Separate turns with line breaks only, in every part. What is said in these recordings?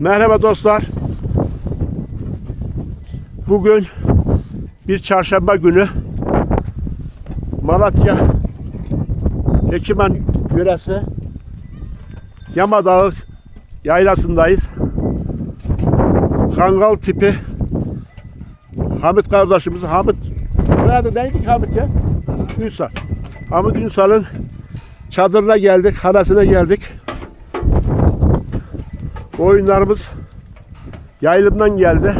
Merhaba dostlar. Bugün bir çarşamba günü Malatya Hekiman yöresi Yamadağı yaylasındayız. Kangal tipi Hamit kardeşimiz Hamit Soyadı neydi Hamit ya? Ünsal. Hamit Ünsal'ın çadırına geldik, hanasına geldik. Oyunlarımız yaylımdan geldi.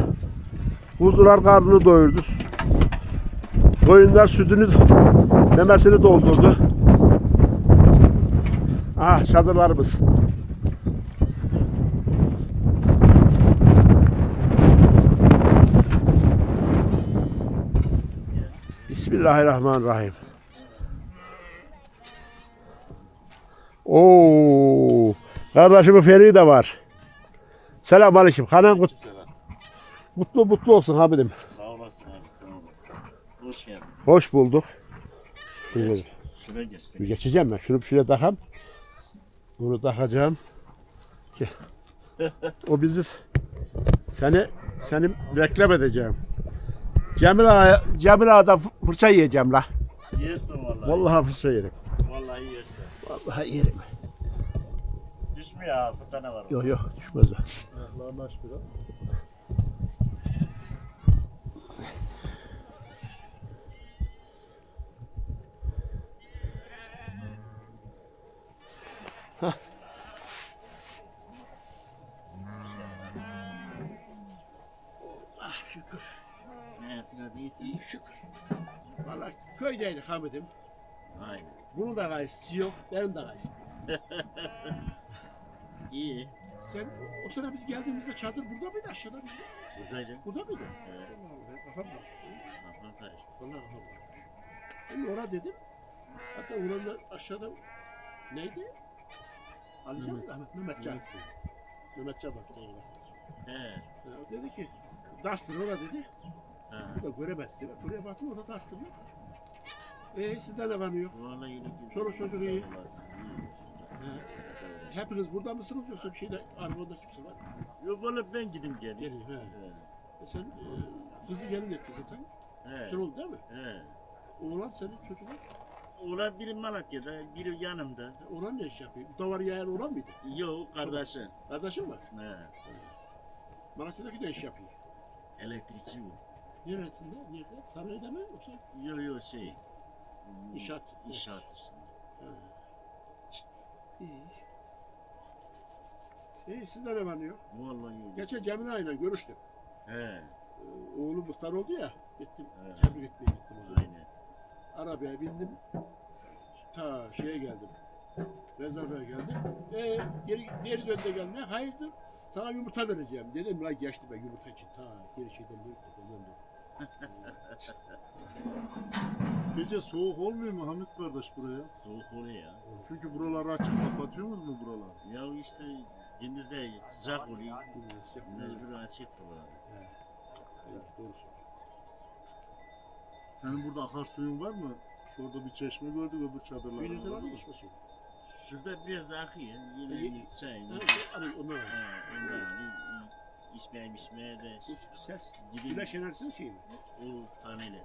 Kuzular karnını doyurdu. Koyunlar sütünü, memesini doldurdu. Ah çadırlarımız. Bismillahirrahmanirrahim. Oo, kardeşimin Feri de var. Selam aleyküm. Hanan kut, mutlu mutlu olsun Hamid'im.
Sağ olasın abi sağ olasın. Hoş geldin.
Hoş bulduk. Şöyle
Geç. Şuraya geçtik.
geçeceğim ben. Şunu şuraya takam. Bunu takacağım. Ki O bizi seni seni reklam edeceğim. Cemil Ağa, Cemil Ağa'da fı- fırça yiyeceğim la.
Yersin vallahi.
Vallahi fırça yerim.
Vallahi yersin.
Vallahi yerim.
Düşmüyor bir tane var.
Yok yok düşmez o.
Lahmacun biraz.
Ah şükür.
Ne iyisin?
İyi şükür. Vallahi köydeydik Hamid'im.
Aynen.
Bunun da gayesi yok, benim de gayesi yok.
İyi.
Sen o, sene biz geldiğimizde çadır burada mıydı aşağıda mıydı?
Buradaydım.
Burada mıydı?
Evet.
Allah Allah kafam karıştı.
Kafam karıştı.
Kafam karıştı. Ben orada dedim. Hatta oranlar aşağıda neydi? Ali Can, Ahmet Mehmetcan. Mehmetcan bak.
He.
Ha, O dedi ki Duster orada dedi.
Ha.
Bu da göremedi. dedi. Buraya baktım orada Duster yok. Eee sizden de var mı yok?
Vallahi yine güzel.
Çoluk çocuk iyi. He. Hepiniz burada mısınız yoksa bir şeyde arabada kimse var?
Yok oğlum ben gidip geleyim.
Geleyim he. E sen e, kızı gelin ettin zaten.
He.
Sen oldu değil mi?
He.
Oğlan senin çocuğun.
Oğlan biri Malatya'da, biri yanımda.
E, Oğlan ne iş yapıyor? Bu davar yayan oğlan mıydı?
Yok kardeşim.
Kardeşin var.
He.
Malatya'daki ne iş yapıyor?
Elektrikçi mi?
Neresinde? Nerede? Sarayda mı yoksa?
Yok yok şey.
İnşaat.
İnşaat işte.
İyi. İyi sizde ne var ne yok?
Vallahi iyi.
Geçen Cemile ile görüştüm.
He.
Ee, oğlu muhtar oldu ya. Gittim. Tebrik etmeye gittim o zaman.
Aynen.
Arabaya bindim. Ta şeye geldim. Rezervaya geldim. E, geri, geri döndü gelmeye. Hayırdır? Sana yumurta vereceğim. Dedim la geçti ben yumurta için. Ta geri şeyden büyük döndüm.
Gece soğuk olmuyor mu Hamit kardeş buraya?
Soğuk oluyor ya.
Çünkü buraları açık kapatıyorsunuz mu buraları?
Ya işte gündüzde sıcak oluyor.
Bilmiyorum, sıcak mı?
Mecbur açık buralar.
Evet, doğru söylüyorsun.
Senin burada akarsuyun var mı? Şurada bir çeşme gördük öbür çadırlarda.
var mı içme suyu?
Şurada biraz akıyor. Yemeğimiz, çayımız.
Hani onlar var.
ondan hani içmeye içmeye de
Bu ses,
gideyim.
güneş enerjisinin şeyi mi?
O paneler.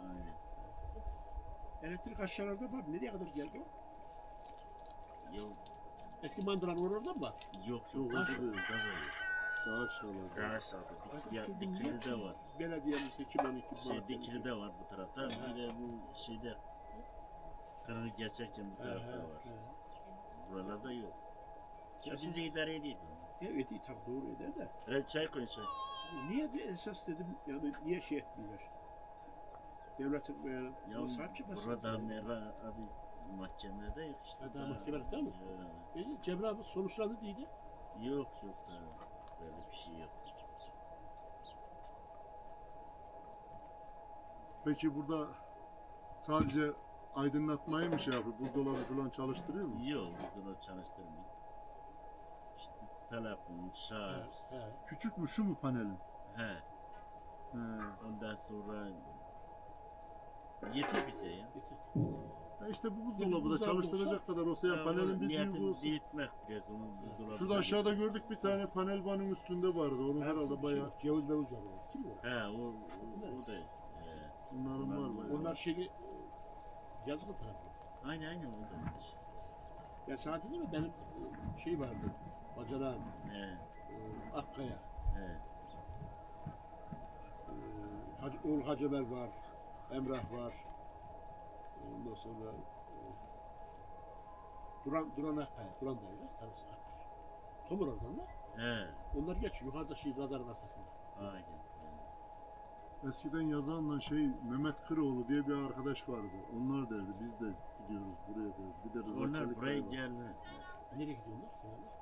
Aynen.
Elektrik aşağılarda var. Nereye kadar geldi o?
Yok
Eski mandıran oralarda mı var?
yok yok. Orada var.
Daha aşağılarda.
Daha aşağıda.
Başka
Ya
niye
Dikili'de
ki
var.
Belediyenin seçimleri ki
Şey Dikili'de var bu tarafta. Bir de bu şeyde Kırılık gerçekten bu tarafta var. Buralarda yok. Ya bizi idare ediyor.
Evet tabii doğru eder de.
Red çay koy çay.
Niye de esas dedim yani niye şey etmiyorlar? Devletin böyle
Ya
sahip çıkması.
burada Merra abi mahkemede yok işte.
Ha, daha mahkemede değil mi?
Ya,
E, Cemre abi sonuçlandı değildi.
Yok yok da böyle bir şey yok.
Peki burada sadece aydınlatmayı mı şey yapıyor? Buzdolabı falan çalıştırıyor mu?
Yok biz onu çalıştırmıyor. İşte telefon, şarj.
He, he.
Küçük mü şu mu panelin?
He.
He.
Ondan sonra yeter bize ya.
Yeter.
Ya işte bu buzdolabı da çalıştıracak kadar olsa ya
Ya
panelin bir büyüğü olsun.
büyütmek biraz onun buzdolabı.
Şurada aşağıda gördük bir tane panel vanın üstünde vardı. Onun herhalde bayağı
Ceviz mevuz var. orada. Kim o?
He o, o, o da. e,
bunların var bayağı.
Onlar şeyi yazılı tarafı.
aynı aynı o da.
Ben sana dedim mi benim e, şey vardı. Bacanağım,
He,
e, Akkaya,
he.
e, Hacı, oğul Hacemer var, Emrah var. Ondan sonra e, Duran, Duran Akkaya, Duran da öyle, tanısı Akkaya. Tomur oradan da.
He,
Onlar geç yukarıda şey radarın arkasında.
aynen.
Eskiden yazanla şey Mehmet Kıroğlu diye bir arkadaş vardı. Onlar derdi biz de gidiyoruz buraya derdi. Bir de Rıza
Onlar
Çelik
buraya
var.
gelmez.
Nereye gidiyorlar? Kenarda.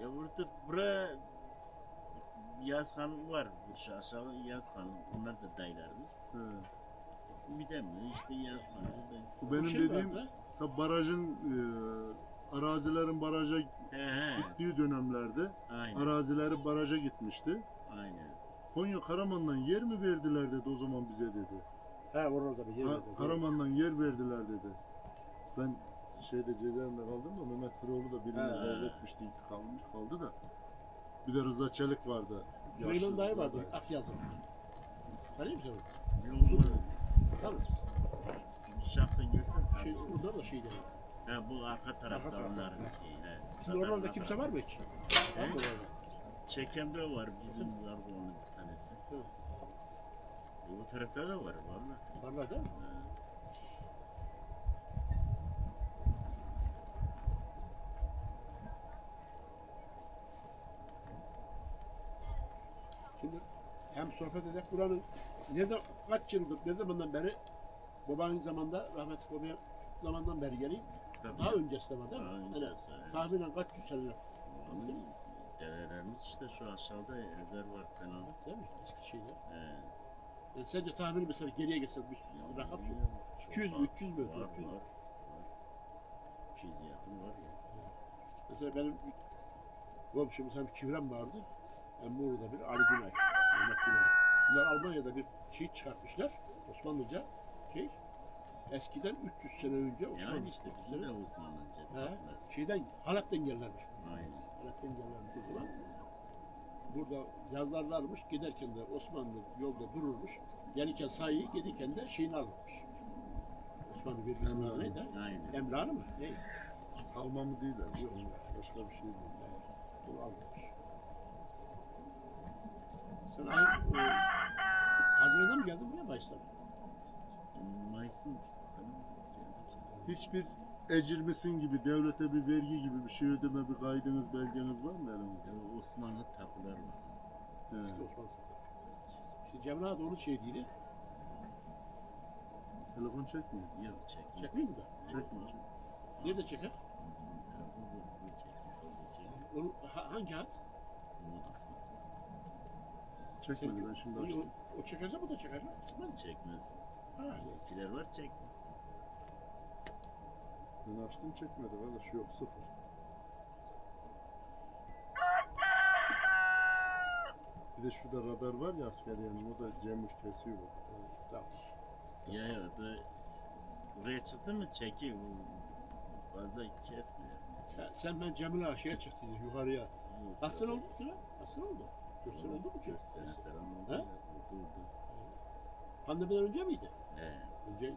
Ya burada bura Yazhan var. Şu aşağı Yazhan. Onlar da dayılarımız.
He.
Bir de mi? İşte Yazhan.
Bu benim
Şey
dediğim
vardı,
tabi barajın e, arazilerin baraja
He he.
gittiği dönemlerde
Aynen.
arazileri baraja gitmişti.
Aynen.
Konya Karaman'dan yer mi verdiler dedi o zaman bize dedi.
He orada bir yer
Ha,
vardı.
Karaman'dan yer verdiler dedi. Ben şeyde cezaevinde kaldım da Mehmet Kıroğlu da birini
He.
devretmişti kalmış kaldı da. Bir de Rıza Çelik vardı.
Süleyman
Yaşlı
dayı
Rıza
vardı.
dayı.
Akyazı. Tanıyor musun?
Yolunu
Tanır.
şahsen görsen
Şey,
tabii.
onlar da şeyler.
Ha, bu arka tarafta
Arka tarafta.
onların. he.
Şimdi oralarda kimse var mı hiç? Var mı?
Çekembe var bizim var bu onun bir tanesi.
Evet.
E, bu tarafta da var valla.
Varlar değil mi? Şimdi hem sohbet edip buranın ne zaman kaç yıldır ne zamandan beri babanın zamanında rahmetli babaya zamandan beri geleyim. Daha öncesi de var değil mi?
Daha
Hani
öncesi, evet.
tahminen kaç yüz sene
Onun dedelerimiz işte şu aşağıda evler var falan.
değil mi? Eski şeyler.
He.
Yani sence tahmini mesela geriye gitsen bir rakam söyle.
Çok
200 mü,
var.
300 mü,
Var
400 mü?
var. var. 200 yakın var ya.
Mesela benim komşumuz hem Kivrem vardı hem burada bir Ali Günay. Mehmet Günay. Bunlar Almanya'da bir şey çıkartmışlar. Osmanlıca şey. Eskiden 300 sene önce Osmanlı.
Yani işte bizim de Osmanlıca.
He, şeyden Halep'ten gelirlermiş.
Aynen.
Halep'ten gelirlermiş o zaman. Burada yazarlarmış giderken de Osmanlı yolda dururmuş. Gelirken sayıyı gelirken de şeyini alırmış. Osmanlı vergisini
Emrahını.
neydi?
Aynen.
Emrahını mı? Ne?
Salma mı değil.
Yok.
Başka bir şey değil.
Bunu almamış. Sen ay, e, Haziran'da mı geldin buraya Mayıs'ta mı?
Mayıs'ın işte.
Hiçbir ecir misin gibi devlete bir vergi gibi bir şey ödeme bir kaydınız belgeniz var mı elinizde?
Ya Osmanlı tapular var.
Eski Osmanlı. İşte Cemre da onun şey değil.
Telefon çekmiyor.
Yok çekmez.
Çekmiyor mu da?
Çekmiyor. çekmiyor.
Nerede çeker? Onu, ha- hangi hat?
Çekmedi ben şimdi
o,
açtım.
o çekerse bu da çeker mi? Çekmez.
Çekmez.
Ha,
Bizimkiler var çekmiyor.
Ben açtım çekmedi valla şu yok sıfır. Bir de şurada radar var ya askeriyenin o da Cemil kesiyor.
tamam.
Ya ya da buraya çıktı mı çekiyor. Bu Fazla kesmiyor.
Sen, sen ben Cemile Ağa şeye çıktın yukarıya. Kaç sene oldu ki lan? Kaç sene oldu? 4 sene oldu mu ki?
Dört sene falan oldu.
He?
oldu.
Pandemiden önce miydi?
He.
Önce.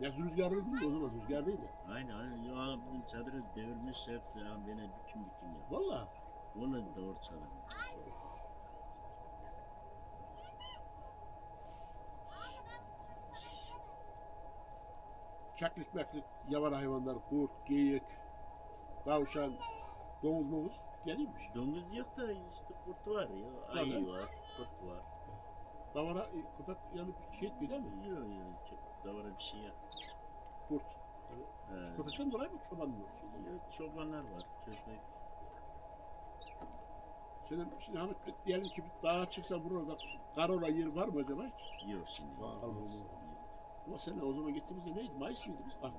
Ya rüzgarlı değil o zaman rüzgarlıydı.
Aynen aynen. Ya bizim çadırı devirmiş hepsi. Ha beni büküm büküm yapmış.
Valla.
Onu doğru çadır.
Çaklık meklik, yaban hayvanlar, kurt, geyik, tavşan, domuz mavuz geliymiş.
Domuz yok da işte kurt var ya. Ayı
Tabii.
var, kurt var.
Davara, e, köpek yani şey etmiyor değil mi?
Yok yok çok davara bir şey yok.
Kurt.
He.
Köpekten dolayı mı çoban mı? Şey,
Yok, çobanlar var, köpek.
Şimdi, şimdi Hamit diyelim ki bir dağa çıksa burada karola yer var mı acaba hiç?
Yok şimdi.
Var, var.
Ama sene o zaman gittiğimizde neydi? Mayıs mıydı biz? Ah.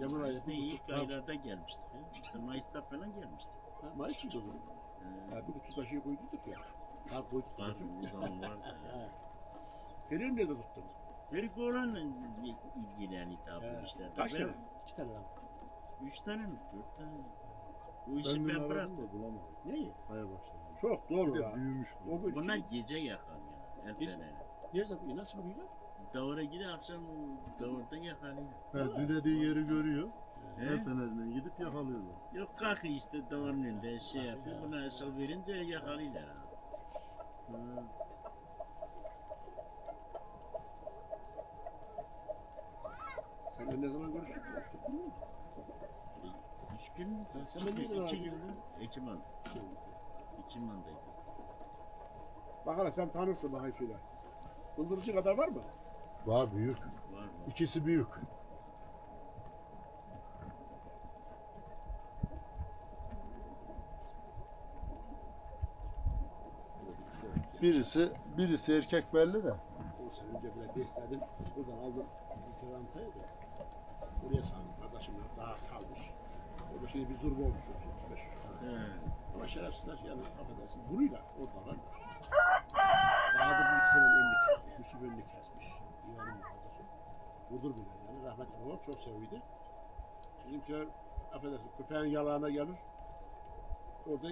Cemal ayı.
Biz de ilk aylarda gelmiştik. Ya. İşte Mayıs'ta falan gelmiştik.
Ha, Mayıs mıydı o zaman?
He.
Ha, bir kutu taşıyı koyduk ya. Ha koyduk.
o zaman vardı. ya.
Ha. Feriği nerede tuttun?
Ferik oğlanla ilgileni tabi
He.
işlerde.
Kaç
Ben-
tane? İki tane var.
Üç tane mi? Dört tane mi? Bu
Ben
işi ben
aradım
bıraktım.
da bulamadım.
Neyi?
Aya başladım.
Çok
Bir
doğru
de
ya.
büyümüş bu.
O gün
Bunlar
kim-
gece yakan ya. El
Gece-. Nerede bu? Nasıl buluyorlar?
Davara gidiyor akşam davarda yakalıyor.
He, dünediği yeri görüyor.
He?
El fenerinden gidip yakalıyorlar.
Yok kalkıyor işte davarın önünde şey yapıyor. Buna ışık verince yakalıyorlar. ha.
Sen ne zaman görüştük? Görüştük mü?
Üç gün mü?
Sen
İki-
beni niye
iki gün mü? Ekim.
Şey,
Ekim ayındaydı.
Bak hele sen tanırsın bakayım şöyle. Bıldırıcı kadar var mı?
Var büyük.
Var mı?
İkisi büyük.
Evet, ikisi var.
Birisi birisi erkek belli de.
10 sene önce bile besledim. Buradan aldım. Bir kerantayı da. Buraya saldım. Kardeşimle daha salmış. O da şimdi bir zurba olmuş. 35
He.
Ama şerefsizler yani affedersin. Buruyla oradalar. Bahadır bir iki sene önünü kesmiş. Yusuf önünü kesmiş. İran'ın kardeşi. Budur bile yani. Rahmetli babam çok seviydi. Bizimkiler affedersin köpeğin yalağına gelir. Orada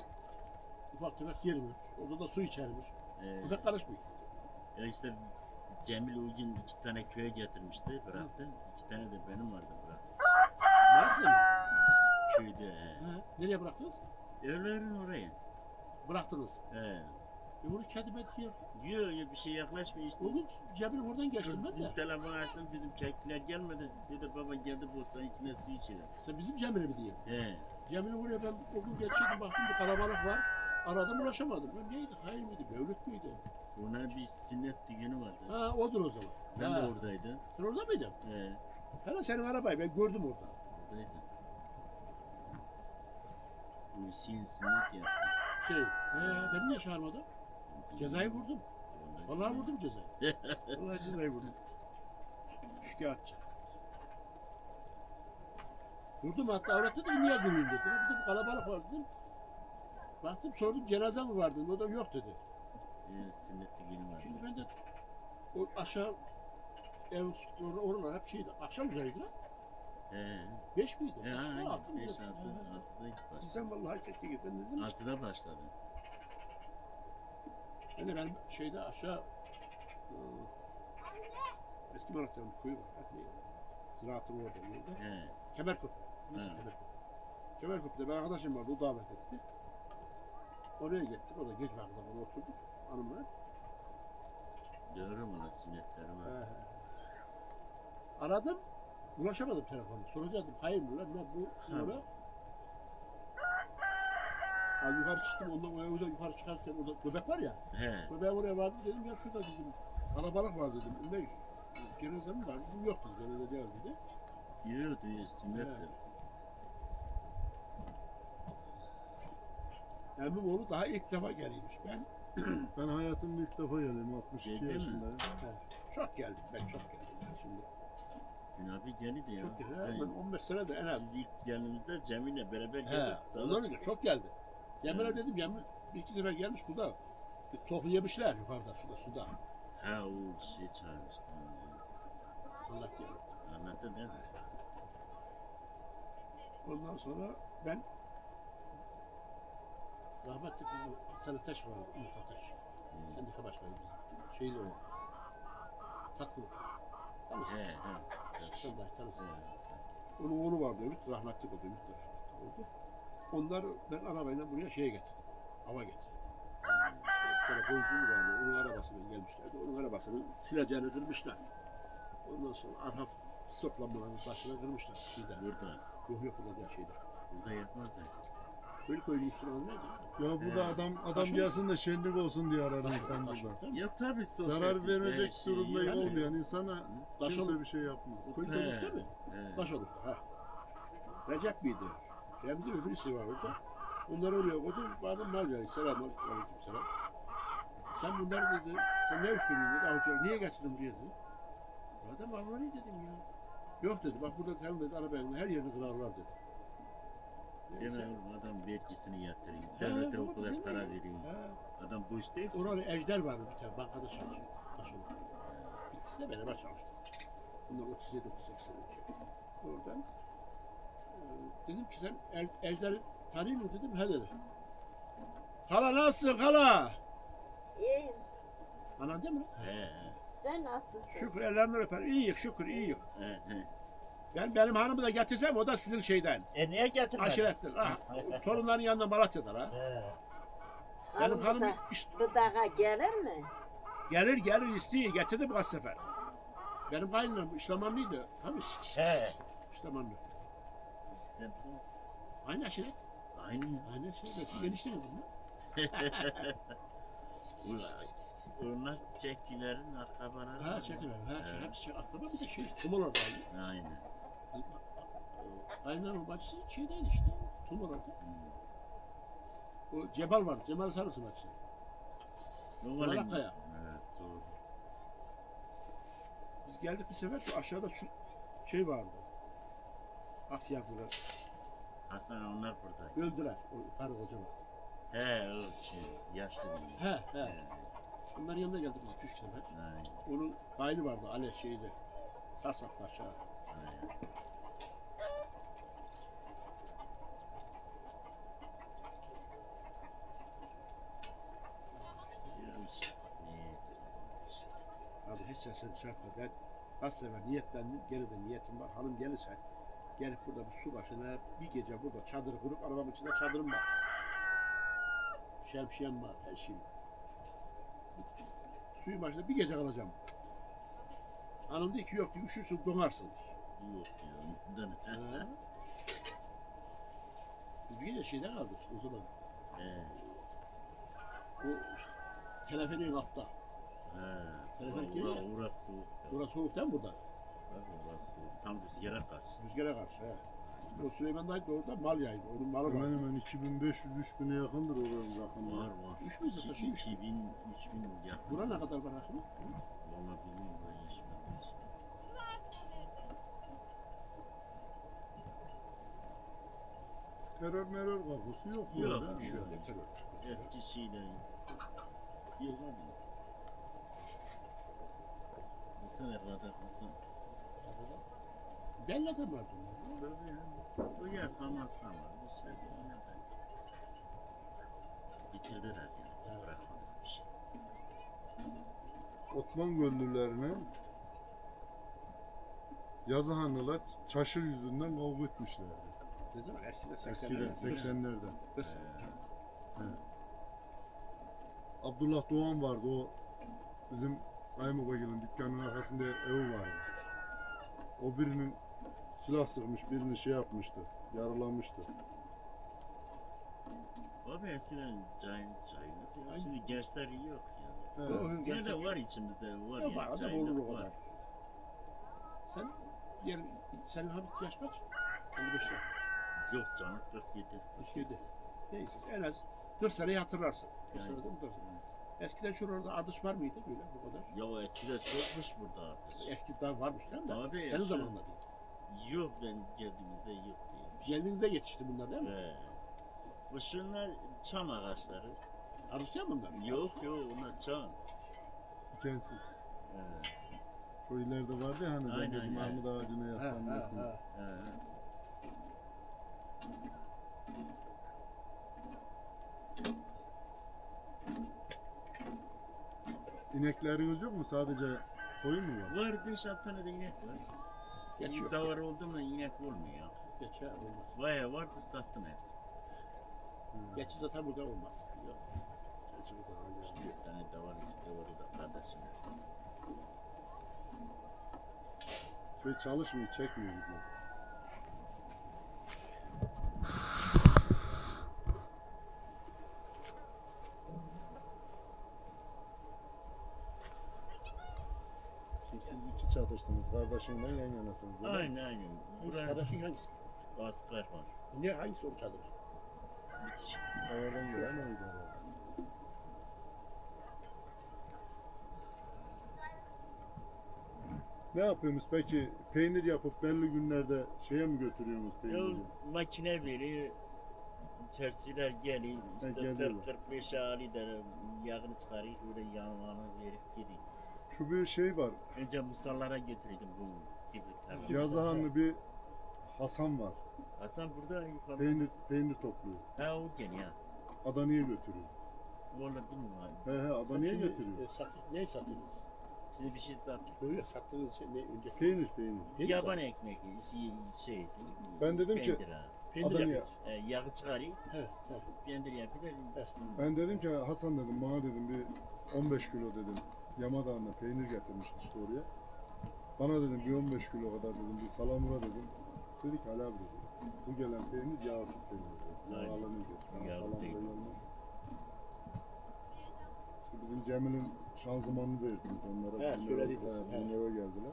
ufak tefek yermiş. Orada da su içermiş.
Ee,
Köpek karışmıyor.
ya işte Cemil gün iki tane köye getirmişti bıraktı. İki tane de benim vardı bıraktı.
Neresi mi?
Köyde. He.
He. Nereye bıraktınız?
Evlerin oraya.
Bıraktınız.
He.
E bunu kedi met yer.
Diyor ya bir şey yaklaşmıyor işte.
O gün Cemil oradan geçtim
Kız
ben de.
telefonu açtım dedim kekler gelmedi. Dedi baba geldi bostan içine su içelim.
Sen bizim Cemil'e mi diyeyim?
He.
Cemil'i buraya ben o gün geçiyordum baktım bir kalabalık var. Aradım ulaşamadım. Ben neydi? Hayır mıydı? Mevlüt müydü?
Ona bir sünnet düğünü vardı.
Ha odur o zaman.
Ben
ha.
de oradaydım.
Sen orada mıydın?
He.
Hele senin arabayı ben gördüm orada.
Oradaydım. Bu Hüseyin sünnet yaptı.
Şey, he, beni niye çağırmadı? Cezayı vurdum. Vallahi vurdum cezayı. Vallahi cezayı vurdum. Şikayetçi. Vurdum hatta avrat dedim niye gülüyorsun dedi. Dedim kalabalık var dedim. Baktım sordum cenaze mi var dedim. O da yok dedi.
He, sünnet düğünü vardı.
Şimdi ben de o aşağı ev or- oralar hep şeydi. Akşam üzeriydi lan.
He.
Beş miydi?
He, aynen.
altı mıydı?
5 6
Ha, ha.
6'da başladı.
Sen vallahi keşke git. Ben dedim.
6'da başladı.
Ben de benim şeyde aşağı e, eski Malatya'nın bir köyü var. Hadi Ziraatın orada.
He.
Kemerköprü. Neyse,
He.
Kemerköprü. Kemerköprü'de bir arkadaşım vardı. O davet etti. Oraya gittik. Orada geç vakti falan oturduk. Hanımla.
Diyorum ona sünnetleri
He,
var.
he. Aradım. Ulaşamadım telefonu. Soracaktım. Hayır mı lan? Ne bu? Sonra Al yukarı çıktım. Ondan o evden yukarı çıkarken orada göbek var ya.
He.
Ben oraya vardım dedim ya şurada dedim. Kalabalık var dedim. Ne? Cenaze mi var? Dedim yok dedi. Cenaze değil dedi.
Diyor diyor sünnettir.
Emmim oğlu daha ilk defa geliymiş. Ben
Ben hayatımda ilk defa geldim 62
Geldi mi?
yaşındayım.
he, çok geldim. Ben çok geldim. Yani şimdi
Sin abi geldi ya.
çok geldim.
Ben-
Ben 15 sene de en az.
Biz ilk geldiğimizde Cemil'le beraber
He,
geldik.
ondan önce çok geldi. Cemil'e dedim Cemil bir iki sefer gelmiş burada. Bir topu yemişler yukarıda şurada suda.
Ha o şey çağırmıştı.
Anlat yani.
Anlattı değil mi?
Ondan sonra ben rahmetli bizim Hasan Ateş vardı, Umut Ateş.
Hı.
Sendika başkanı bizim. Şeyli o. Tatlı. Tanısın.
He he.
Sen dahi tanısın. Onun oğlu vardı Ümit, rahmetli oldu. Ümit de rahmetli oldu. Onlar ben arabayla buraya şeye getirdim. Hava getirdim. Tane boncuğum vardı. Onun arabasıyla gelmişlerdi. Onun arabasını sileceğini kırmışlar. Ondan sonra arka stoplanmaların başına kırmışlar. Şeyde.
Burada.
Yok yok burada değil şeyde.
Burada yapmazdı.
Böyle koyun üstüne adı neydi?
Ya burada
He.
adam adam
Taşın-
gelsin de şenlik olsun diye arar
Taşın-
insan
taşın,
burada.
Ya tabii sohbet.
Zarar verecek
şey
durumda
yani.
olmayan insana
Taş
kimse
olur.
bir şey yapmaz.
Koyun
He.
koyun değil mi?
He.
Taş olur. Ha. Recep miydi? Remzi mi? Birisi var orada. Onları oraya koydum. Bazen mal geldi. Selam aleyküm. aleyküm selam. Sen bunları dedi. Sen ne üç günün dedi. Avuçları niye getirdin buraya dedi. Madem var iyi dedim ya. Yok dedi. Bak burada sen dedi arabanın her yerini kırarlar dedi.
Oğlum adam vergisini yatırıyor.
Ha,
Devlete o kadar para.
Ha.
Adam boş değil.
Orada ejder vardı bir tane. Bankada çalışıyor. Taşın. ikisi de beraber çalıştık. Bunlar 37-38 sene önce. Oradan e, dedim ki sen er, Ejder'i tanıyor musun dedim. He dedi. Hala nasılsın hala?
İyiyim.
Anan değil mi?
He.
Sen nasılsın?
Şükür ellerinden öperim. İyiyik şükür iyiyik.
He. he.
Ben benim hanımı da getirsem o da sizin şeyden.
E niye getirdin?
Aşirettir. Ha. Torunların yanında Malatya'da ha.
He.
Benim hanım
da,
işte
bu dağa gelir mi?
gelir gelir istiyor. Getirdi birkaç sefer. Benim kaynanam İslamanlıydı. Tabii.
He.
İslamanlı.
Semsin.
Aynı aşiret.
Aynı.
Aynı şey. Ben siz enişteniz mi?
Onlar çekkilerin arkabaları.
Ha çekiyor. Ha çekiyor. Hepsi çekiyor. Akraba bir de şey. Tumalar da aynı.
Aynen.
Kaynanamın bacısı şeydeydi işte. Tumalar'da. O Cebal var. Cemal tanırsın bacısı.
Numaran.
Malakaya.
Evet doğru.
Biz geldik bir sefer şu aşağıda su şey vardı. Ak yazılı.
Hasan onlar burada.
Öldüler. O karı koca var.
He o şey yaşlı bir.
He he. Onların yanına geldik biz üç sefer.
Aynen.
Onun kaynı vardı Ale şeydi. Sarsaklı aşağı. Abi hiç sesini çıkartma. Ben kaç sefer niyetlendim. Gene niyetim var. Hanım gelirse gelip burada bir su başına bir gece burada çadır kurup arabamın içinde çadırım var. Şemsiyem var, her şeyim var. Suyun başında bir gece kalacağım. Hanım diyor ki yok diyor, üşürsün donarsın. Ha. Biz bir gece şeyde kaldık o zaman.
He.
O işte, teleferiğin altta.
He.
Telefon
Ura-
geliyor ya.
Urası soğuk. ya.
Burası soğuk değil mi burada?
Urası soğuk. Tam rüzgara karşı.
Rüzgara karşı. He. İşte o Süleyman Dayı da orada mal yaydı. Onun malı
Hemen
var.
hemen 2500-3000'e yakındır oranın
Var var.
Üç bin zaten şey üç bin.
2000, 3000 yakın.
Bura ne kadar var rakımı?
Valla bilmiyorum
Terör merör korkusu yok.
Yok,
mi?
Şöyle terör.
Eski şeyle yok abi. Bu sefer radar burada.
Belle de
yani.
Bu yaz kalmaz kalmaz. Bir şey değil. Bitirdiler yani. Bırakmadılar bir şey.
Otman gönüllülerine Yazıhanlılar çaşır yüzünden kavga etmişlerdi.
Ne zaman? Eskiden 80'lerde.
Eskiden 80'lerde.
Kız.
Abdullah Doğan vardı o bizim Kaymakbagil'in dükkanının arkasında evi vardı. O birinin silah sıkmış birini şey yapmıştı. Yaralamıştı.
Abi eskiden cahil cahillik yok.
Aynen.
Şimdi gençler yok ya.
O-
Yine de var içimizde var
Ya
ya.
var
cahillik
olur o kadar. Sen yer, senin habit yaş kaç? 55'te.
Yok canım 47.
47. Neyse en az 40 seneyi hatırlarsın. 40
Yani.
sene değil mi? 40 sene. Eskiden şurada ardış var mıydı böyle bu kadar?
Ya eskiden çokmuş burada artık.
Eski daha varmış değil mi?
Tabii,
Senin
şu-
zamanında değil.
Yok ben geldiğimizde yok diyormuş.
Geldiğinizde yetişti bunlar değil mi?
He. Bu şunlar çam ağaçları.
Ardış mi bunlar?
Yok yok onlar çam.
Dikensiz.
He.
Şu ileride vardı ya hani ben
Aynen,
dedim
aynen.
armut ağacına
Ha, ha,
yaslanmasın.
ha.
İnekleriniz yok mu? Sadece koyun mu var?
Var 5-6 tane de inek var.
Geçiyor.
Davar oldu mu inek olmuyor.
Geçer olmaz.
Baya vardı sattım hepsi.
Geçi zaten burada olmaz.
Yok.
Geçi burada olmaz.
Bir tane davar işte orada kardeşim.
Şey çalışmıyor, çekmiyor gidiyor. Çadırsınız, kardeşinle yan yanasınız. değil mi?
Aynen aynen. Buraya
Kardeşin hangisi?
asker var.
Ne hangisi onu çadır?
Bitiş.
Havadan gören oydu herhalde. Ne yapıyorsunuz peki? Peynir yapıp belli günlerde şeye mi götürüyorsunuz
Ya
peyniri?
makine veriyor. Çerçiler geliyor. işte
geliyorlar.
40-45 hali de yağını çıkarıyor. Böyle yanına verip gidiyor.
Şu bir şey var.
Önce musallara götürdüm bu gibi tabii.
Yazıhanlı bir Hasan var.
Hasan burada yukarıda.
Peynir, peynir topluyor.
Ha o gel ya.
Adana'ya götürüyor.
Valla bilmiyorum.
He he Adana'ya
Şimdi,
götürüyor.
e, Sat, ne satıyorsunuz?
Şimdi bir şey sattık.
Böyle sattığınız şey ne önce?
Peynir peynir.
Peynir
Yaban ekmek şey, şey
Ben dedim ki-
peynir ha.
Peynir
Adana'ya.
yapıyoruz.
E, yağı çıkarayım.
He, he.
Ben dedim ki Hasan dedim bana dedim bir 15 kilo dedim. Yamadağ'ına peynir getirmişti işte oraya. Bana dedim bir 15 kilo kadar dedim bir salamura dedim. Dedi ki Ali abi dedi. Bu gelen peynir yağsız peynir. dedi.
Aynen.
Yağlanıyor dedi. Sana
Yağlı
salamura
değil.
gelmez. İşte bizim Cemil'in şanzımanını verdim onlara.
He,
Bizim
söylediniz.
eve- he,
He.
Bizim eve geldiler.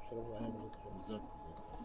Kusura bakma ayağımızı tutuyorum.
Uzat uzat.